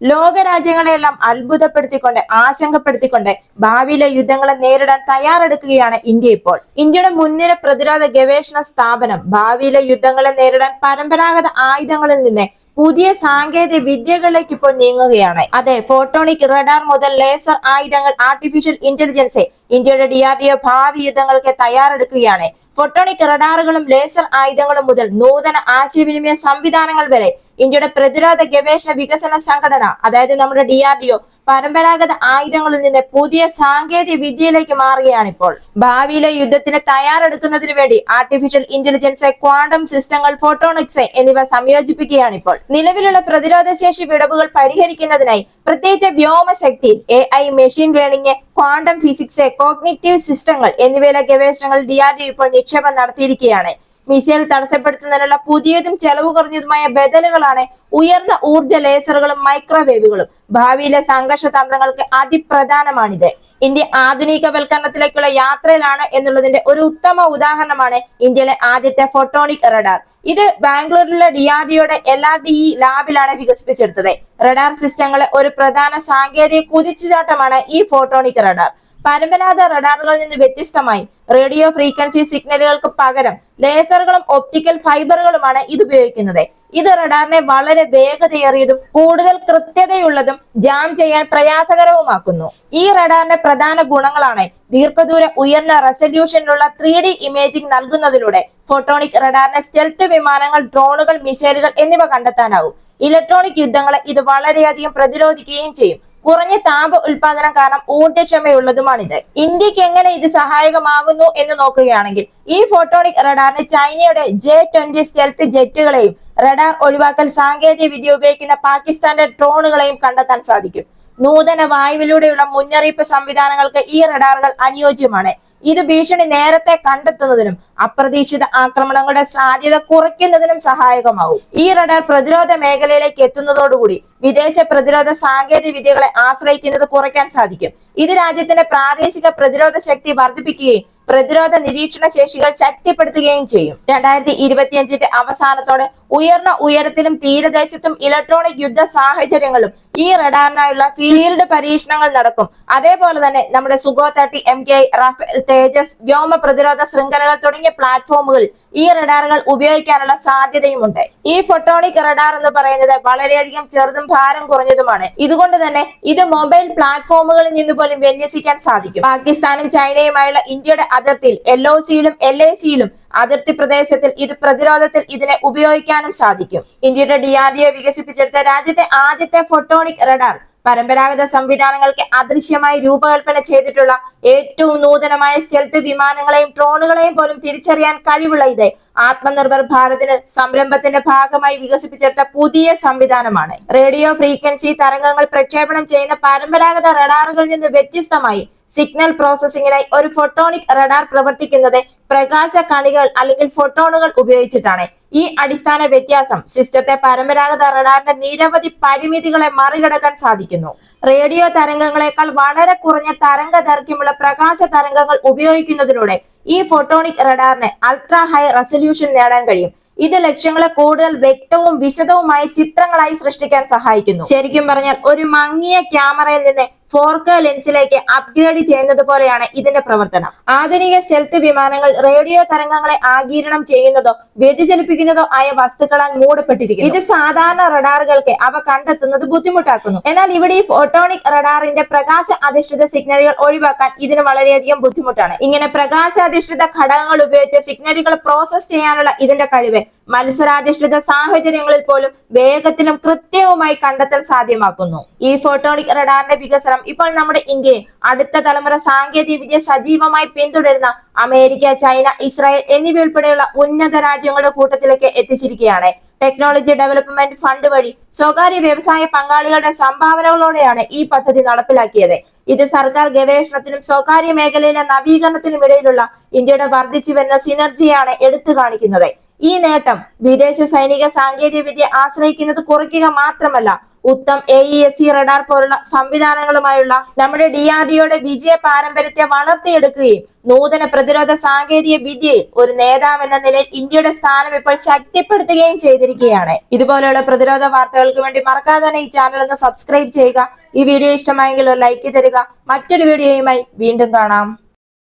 ലോകരാജ്യങ്ങളെല്ലാം അത്ഭുതപ്പെടുത്തിക്കൊണ്ട് ആശങ്കപ്പെടുത്തിക്കൊണ്ട് ഭാവിയിലെ യുദ്ധങ്ങളെ നേരിടാൻ തയ്യാറെടുക്കുകയാണ് ഇന്ത്യ ഇപ്പോൾ. ഇന്ത്യയുടെ മുൻനിര പ്രതിരോധ ഗവേഷണ സ്ഥാപനം ഭാവിയിലെ യുദ്ധങ്ങളെ നേരിടാൻ പരമ്പരാഗത ആയുധങ്ങളിൽ നിന്ന് പുതിയ സാങ്കേതിക വിദ്യകളിലേക്ക് ഇപ്പോൾ നീങ്ങുകയാണ്. അതെ ഫോട്ടോണിക് റഡാർ മുതൽ ലേസർ ആയുധങ്ങൾ ആർട്ടിഫിഷ്യൽ ഇന്റലിജൻസ് ഇന്ത്യയുടെ ഡി ആർ ഡി ഒ ഭാവി യുദ്ധങ്ങൾക്ക് തയ്യാറെടുക്കുകയാണ്. ഫോട്ടോണിക് റഡാറുകളും ലേസർ ആയുധങ്ങളും മുതൽ നൂതന ആശയവിനിമയ സംവിധാനങ്ങൾ വരെ ഇന്ത്യയുടെ പ്രതിരോധ ഗവേഷണ വികസന സംഘടന അതായത് നമ്മുടെ ഡി ആർ ഡി ഒ പരമ്പരാഗത ആയുധങ്ങളിൽ നിന്ന് പുതിയ സാങ്കേതിക വിദ്യയിലേക്ക് മാറുകയാണ് ഇപ്പോൾ ഭാവിയിലെ യുദ്ധത്തിന് തയ്യാറെടുക്കുന്നതിന് വേണ്ടി ആർട്ടിഫിഷ്യൽ ഇന്റലിജൻസ് ക്വാണ്ടം സിസ്റ്റങ്ങൾ ഫോട്ടോണിക്സ് എന്നിവ സംയോജിപ്പിക്കുകയാണ് ഇപ്പോൾ നിലവിലുള്ള പ്രതിരോധ ശേഷി വിടവുകൾ പരിഹരിക്കുന്നതിനായി പ്രത്യേകിച്ച് വ്യോമശക്തി A I machine learning quantum physics cognitive സിസ്റ്റങ്ങൾ എന്നിവയിലെ ഗവേഷണങ്ങൾ ഡി ആർ ഡി ഇപ്പോൾ നിക്ഷേപം നടത്തിയിരിക്കുകയാണ്. മിസൈൽ തടസ്സപ്പെടുത്തുന്നതിനുള്ള പുതിയതും ചെലവ് കുറഞ്ഞതുമായ ബദലുകളാണ് ഉയർന്ന ഊർജ ലേസറുകളും മൈക്രോവേവുകളും. ഭാവിയിലെ സംഘർഷ തന്ത്രങ്ങൾക്ക് അതിപ്രധാനമാണിത്. ഇന്ത്യ ആധുനികവൽക്കരണത്തിലേക്കുള്ള യാത്രയിലാണ് എന്നുള്ളതിന്റെ ഒരു ഉത്തമ ഉദാഹരണമാണ് ഇന്ത്യയിലെ ആദ്യത്തെ ഫോട്ടോണിക് റഡാർ. ഇത് ബാംഗ്ലൂരിലെ ഡി ആർ ഡിഒയുടെ എൽ ആർ ഡി ഇ ലാബിലാണ് വികസിപ്പിച്ചെടുത്തത്. റഡാർ സിസ്റ്റങ്ങളെ ഒരു പ്രധാന സാങ്കേതിക കുതിച്ചുചാട്ടമാണ് ഈ ഫോട്ടോണിക് റഡാർ. പരമ്പരാഗത റഡാറുകളിൽ നിന്ന് വ്യത്യസ്തമായി. റേഡിയോ ഫ്രീക്വൻസി സിഗ്നലുകൾക്ക് പകരം ലേസറുകളും ഒപ്റ്റിക്കൽ ഫൈബറുകളുമാണ് ഇത് ഉപയോഗിക്കുന്നത്. ഇത് റഡാറിനെ വളരെ വേഗതയേറിയതും കൂടുതൽ കൃത്യതയുള്ളതും ജാം ചെയ്യാൻ പ്രയാസകരവുമാക്കുന്നു. ഈ റഡാറിന്റെ പ്രധാന ഗുണങ്ങളാണ് ദീർഘദൂര ഉയർന്ന റെസല്യൂഷനിലുള്ള ത്രീ ഡി ഇമേജിംഗ് നൽകുന്നതിലൂടെ ഫോട്ടോണിക് റഡാറിനെ സ്റ്റെൽത്ത് വിമാനങ്ങൾ ഡ്രോണുകൾ മിസൈലുകൾ എന്നിവ കണ്ടെത്താനാവും. ഇലക്ട്രോണിക് യുദ്ധങ്ങളെ ഇത് വളരെയധികം പ്രതിരോധിക്കുകയും ചെയ്യും. കുറഞ്ഞ താപ ഉൽപാദനം കാരണം ഊർജക്ഷമയുള്ളതുമാണിത്. ഇന്ത്യയ്ക്ക് എങ്ങനെ ഇത് സഹായകമാകുന്നു എന്ന് നോക്കുകയാണെങ്കിൽ ഈ ഫോട്ടോണിക് റഡാറിന് ചൈനയുടെ ജെ ട്വന്റി സ്റ്റെൽത്ത് ജെറ്റുകളെയും റഡാർ ഒഴിവാക്കൽ സാങ്കേതിക വിദ്യ ഉപയോഗിക്കുന്ന പാകിസ്ഥാന്റെ ഡ്രോണുകളെയും കണ്ടെത്താൻ സാധിക്കും. നൂതന വായുവിലൂടെയുള്ള മുന്നറിയിപ്പ് സംവിധാനങ്ങൾക്ക് ഈ റഡാറുകൾ അനുയോജ്യമാണ്. ഇത് ഭീഷണി നേരത്തെ കണ്ടെത്തുന്നതിനും അപ്രതീക്ഷിത ആക്രമണങ്ങളുടെ സാധ്യത കുറയ്ക്കുന്നതിനും സഹായകമാവും ഈ റഡാർ പ്രതിരോധ മേഖലയിലേക്ക് എത്തുന്നതോടുകൂടി വിദേശ പ്രതിരോധ സാങ്കേതിക വിദ്യകളെ ആശ്രയിക്കുന്നത് കുറയ്ക്കാൻ സാധിക്കും. ഇത് രാജ്യത്തിന്റെ പ്രാദേശിക പ്രതിരോധ ശക്തി വർദ്ധിപ്പിക്കുകയും പ്രതിരോധ നിരീക്ഷണ ശേഷികൾ ശക്തിപ്പെടുത്തുകയും ചെയ്യും. രണ്ടായിരത്തി ഇരുപത്തിയഞ്ചിന്റെ അവസാനത്തോടെ ഉയർന്ന ഉയരത്തിലും തീരദേശത്തും ഇലക്ട്രോണിക് യുദ്ധ സാഹചര്യങ്ങളും ഈ റഡാറിനായുള്ള ഫീൽഡ് പരീക്ഷണങ്ങൾ നടക്കും. അതേപോലെ തന്നെ നമ്മുടെ Sukhoi thirty M K Rafale Tejas വ്യോമ പ്രതിരോധ ശൃംഖലകൾ തുടങ്ങിയ പ്ലാറ്റ്ഫോമുകളിൽ ഈ റഡാറുകൾ ഉപയോഗിക്കാനുള്ള സാധ്യതയുമുണ്ട്. ഈ ഫോട്ടോണിക് റഡാർ എന്ന് പറയുന്നത് വളരെയധികം ചെറുതും ഭാരം കുറഞ്ഞതുമാണ്. ഇതുകൊണ്ട് തന്നെ ഇത് മൊബൈൽ പ്ലാറ്റ്ഫോമുകളിൽ നിന്ന് പോലും വിന്യസിക്കാൻ സാധിക്കും. പാകിസ്ഥാനും ചൈനയുമായുള്ള ഇന്ത്യയുടെ അതിർത്തിയിൽ എൽ ഒ സിയിലും എൽ എ സിയിലും അതിർത്തി പ്രദേശത്തിൽ ഇത് പ്രതിരോധത്തിൽ ഇതിനെ ഉപയോഗിക്കാനും സാധിക്കും. ഇന്ത്യയുടെ ഡി ആർ ഡി ഒ വികസിപ്പിച്ചെടുത്ത രാജ്യത്തെ ആദ്യത്തെ ഫോട്ടോണിക് റഡാർ പരമ്പരാഗത സംവിധാനങ്ങൾക്ക് അദൃശ്യമായി രൂപകൽപ്പന ചെയ്തിട്ടുള്ള ഏറ്റവും നൂതനമായ സ്റ്റെൽത്ത് വിമാനങ്ങളെയും ഡ്രോണുകളെയും പോലും തിരിച്ചറിയാൻ കഴിവുള്ള ഇത് ആത്മനിർഭർ ഭാരതിന് സംരംഭത്തിന്റെ ഭാഗമായി വികസിപ്പിച്ചെടുത്ത പുതിയ സംവിധാനമാണ്. റേഡിയോ ഫ്രീക്വൻസി തരംഗങ്ങൾ പ്രക്ഷേപണം ചെയ്യുന്ന പരമ്പരാഗത റഡാറുകളിൽ നിന്ന് വ്യത്യസ്തമായി സിഗ്നൽ പ്രോസസ്സിംഗിനായി ഒരു ഫോട്ടോണിക് റഡാർ പ്രവർത്തിക്കുന്നത് പ്രകാശ കണികൾ അല്ലെങ്കിൽ ഫോട്ടോണുകൾ ഉപയോഗിച്ചിട്ടാണ്. ഈ അടിസ്ഥാന വ്യത്യാസം സിസ്റ്റത്തെ പരമ്പരാഗത റഡാറിന്റെ നിരവധി പരിമിതികളെ മറികടക്കാൻ സാധിക്കുന്നു. റേഡിയോ തരംഗങ്ങളെക്കാൾ വളരെ കുറഞ്ഞ തരംഗ ദൈർഘ്യമുള്ള പ്രകാശ തരംഗങ്ങൾ ഉപയോഗിക്കുന്നതിലൂടെ ഈ ഫോട്ടോണിക് റഡാറിന് അൾട്രാ ഹൈ റെസൊല്യൂഷൻ നേടാൻ കഴിയും. ഇത് ലക്ഷ്യങ്ങളെ കൂടുതൽ വ്യക്തവും വിശദവുമായ ചിത്രങ്ങളായി സൃഷ്ടിക്കാൻ സഹായിക്കുന്നു. ശരിക്കും പറഞ്ഞാൽ ഒരു മങ്ങിയ ക്യാമറയിൽ നിന്ന് ഫോർ കെ ലെൻസിലേക്ക് അപ്ഗ്രേഡ് ചെയ്യുന്നത് പോലെയാണ് ഇതിന്റെ പ്രവർത്തനം. ആധുനിക സെൽത്ത് വിമാനങ്ങൾ റേഡിയോ തരംഗങ്ങളെ ആഗീരണം ചെയ്യുന്നതോ വ്യതിചലിപ്പിക്കുന്നതോ ആയ വസ്തുക്കളാൽ മൂടപ്പെട്ടിരിക്കുന്നു. ഇത് സാധാരണ റഡാറുകൾക്ക് അവ കണ്ടെത്തുന്നത് ബുദ്ധിമുട്ടാക്കുന്നു. എന്നാൽ ഇവിടെ ഈ ഫോട്ടോണിക് റഡാറിന്റെ പ്രകാശ അധിഷ്ഠിത സിഗ്നലുകൾ ഒഴിവാക്കാൻ ഇതിന് വളരെയധികം ബുദ്ധിമുട്ടാണ്. ഇങ്ങനെ പ്രകാശ അധിഷ്ഠിത ഘടകങ്ങൾ ഉപയോഗിച്ച് സിഗ്നലുകൾ പ്രോസസ് ചെയ്യാനുള്ള ഇതിന്റെ കഴിവ് മത്സരാധിഷ്ഠിത സാഹചര്യങ്ങളിൽ പോലും വേഗത്തിലും കൃത്യവുമായി കണ്ടെത്തൽ സാധ്യമാക്കുന്നു. ഈ ഫോട്ടോണിക് റഡാറിന്റെ വികസനം ഇപ്പോൾ നമ്മുടെ ഇന്ത്യയെ അടുത്ത തലമുറ സാങ്കേതിക വിദ്യ സജീവമായി പിന്തുടരുന്ന അമേരിക്ക ചൈന ഇസ്രായേൽ എന്നിവയുൾപ്പെടെയുള്ള ഉന്നത രാജ്യങ്ങളുടെ കൂട്ടത്തിലേക്ക് എത്തിച്ചിരിക്കുകയാണ്. ടെക്നോളജി ഡെവലപ്മെന്റ് ഫണ്ട് വഴി സ്വകാര്യ വ്യവസായ പങ്കാളികളുടെ സംഭാവനകളോടെയാണ് ഈ പദ്ധതി നടപ്പിലാക്കിയത്. ഇത് സർക്കാർ ഗവേഷണത്തിനും സ്വകാര്യ മേഖലയിലെ നവീകരണത്തിനും ഇടയിലുള്ള ഇന്ത്യയുടെ വർദ്ധിച്ചു വരുന്ന സിനർജിയാണ് എടുത്തു കാണിക്കുന്നത്. ഈ നേട്ടം വിദേശ സൈനിക സാങ്കേതിക വിദ്യ ആശ്രയിക്കുന്നത് കുറയ്ക്കുക മാത്രമല്ല Uttam A E S A radar പോലുള്ള സംവിധാനങ്ങളുമായുള്ള നമ്മുടെ ഡി ആർ ഡിയുടെ വിജയ പാരമ്പര്യത്തെ വളർത്തിയെടുക്കുകയും നൂതന പ്രതിരോധ സാങ്കേതിക വിദ്യയിൽ ഒരു നേതാവ് എന്ന നിലയിൽ ഇന്ത്യയുടെ സ്ഥാനം ഇപ്പോൾ ശക്തിപ്പെടുത്തുകയും ചെയ്തിരിക്കുകയാണ്. ഇതുപോലെയുള്ള പ്രതിരോധ വാർത്തകൾക്ക് വേണ്ടി മറക്കാതെ തന്നെ ഈ ചാനൽ ഒന്ന് സബ്സ്ക്രൈബ് ചെയ്യുക. ഈ വീഡിയോ ഇഷ്ടമായെങ്കിൽ ഒരു ലൈക്ക് തരിക. മറ്റൊരു വീഡിയോയുമായി വീണ്ടും കാണാം.